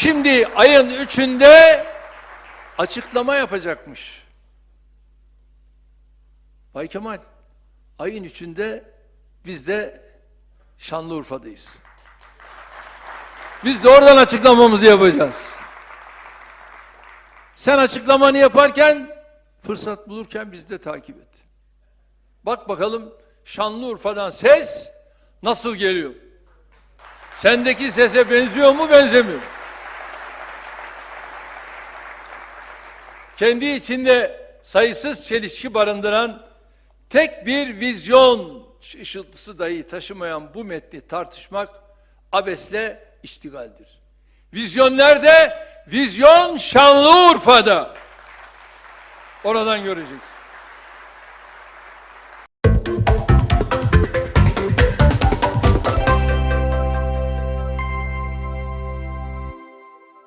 Şimdi ayın üçünde açıklama yapacakmış. Bay Kemal, ayın üçünde biz de Şanlıurfa'dayız. Biz de oradan açıklamamızı yapacağız. Sen açıklamanı yaparken, fırsat bulurken bizi de takip et. Bak bakalım Şanlıurfa'dan ses nasıl geliyor? Sendeki sese benziyor mu, benzemiyor mu? Kendi içinde sayısız çelişki barındıran tek bir vizyon ışıltısı dahi taşımayan bu metni tartışmak abesle iştigaldir. Vizyon nerede? Vizyon Şanlıurfa'da. Oradan göreceksin.